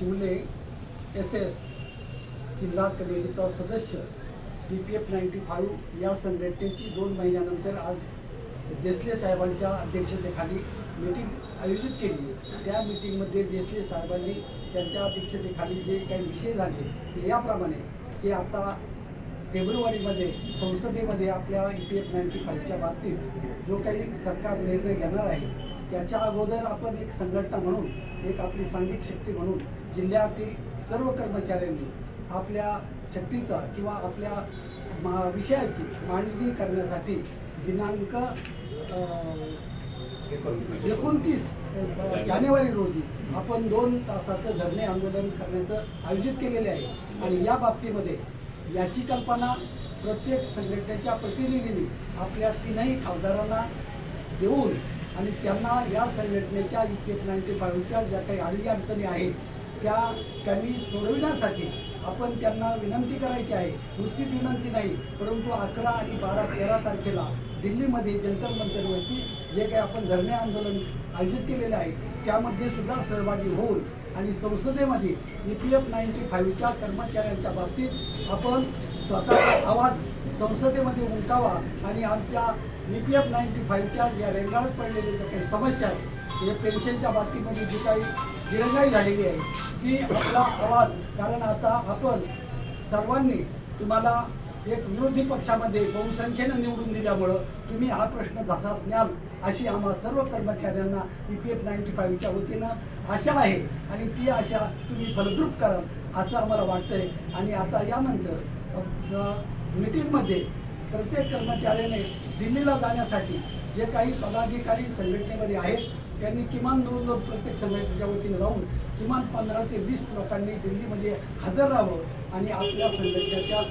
शिवले S S जिल्हा कमिटीचा सदस्य E P F ninety five या संघटनेची दोन महिन्यानंतर आज देसले साहेबांच्या अध्यक्षतेखाली मीटिंग आयोजित केली. त्या मीटिंगमध्ये देसले साहेबांनी त्यांच्या अध्यक्षतेखाली जे काही विषय झाले ते याप्रमाणे की आता फेब्रुवारीमध्ये संसदेमध्ये आपल्या ई पी एफ नाईन्टी फाईव्हच्या बाबतीत जो काही सरकार निर्णय घेणार आहे त्याच्या अगोदर आपण एक संघटना म्हणून एक आपली सांघिक शक्ती म्हणून जिल्ह्यातील सर्व कर्मचाऱ्यांनी आपल्या शक्तीचा किंवा आपल्या मा विषयाची मांडणी करण्यासाठी दिनांक एकोणतीस जानेवारी रोजी आपण दोन तासाचं धरणे आंदोलन करण्याचं आयोजित केलेले आहे. आणि या बाबतीमध्ये याची कल्पना प्रत्येक संघटनेच्या प्रतिनिधींनी आपल्या तीनही खासदारांना देऊन आणि त्यांना या संघटनेच्या ई पी एफ नाईन्टी फाईव्हच्या ज्या काही अडीअडचणी अडचणी आहेत त्या त्यांनी सोडविण्यासाठी आपण त्यांना विनंती करायची आहे. नुसतीच विनंती नाही परंतु अकरा आणि बारा तेरा तारखेला दिल्लीमध्ये जंतर मंतरवरती जे काही आपण धरणे आंदोलन आयोजित केलेले आहे त्यामध्ये सुद्धा सहभागी होऊन आणि संसदेमध्ये ई पी एफ नाईन्टी फाईव्हच्या कर्मचाऱ्यांच्या बाबतीत आपण स्वतःचा आवाज संसदेमध्ये उमटावा आणि आमच्या ई पी एफ नाईन्टी फाईव्हच्या ज्या रेंगाळत पडलेल्या ज्या काही समस्या आहेत हे पेन्शनच्या बाबतीमध्ये जी काही दिरंगाई झालेली आहे ती आपला आवाज कारण आता आपण सर्वांनी तुम्हाला एक विरोधी पक्षामध्ये बहुसंख्येनं निवडून दिल्यामुळं तुम्ही हा प्रश्न धसास न्याल अशी आम्हा सर्व कर्मचाऱ्यांना ई पी एफ नाईन्टी फाईव्हच्या वतीनं आशा आहे आणि ती आशा तुम्ही फलद्रूप कराल असं आम्हाला वाटतंय. आणि आता यानंतर मिटिंगमध्ये प्रत्येक कर्मचाऱ्याने दिल्लीला जाण्यासाठी जे काही पदाधिकारी संघटनेमध्ये आहेत त्यांनी किमान दोन लोक प्रत्येक संघटनेच्या वतीने राहून किमान पंधरा ते वीस लोकांनी दिल्लीमध्ये हजर राहावं आणि आपल्या संघटनेच्या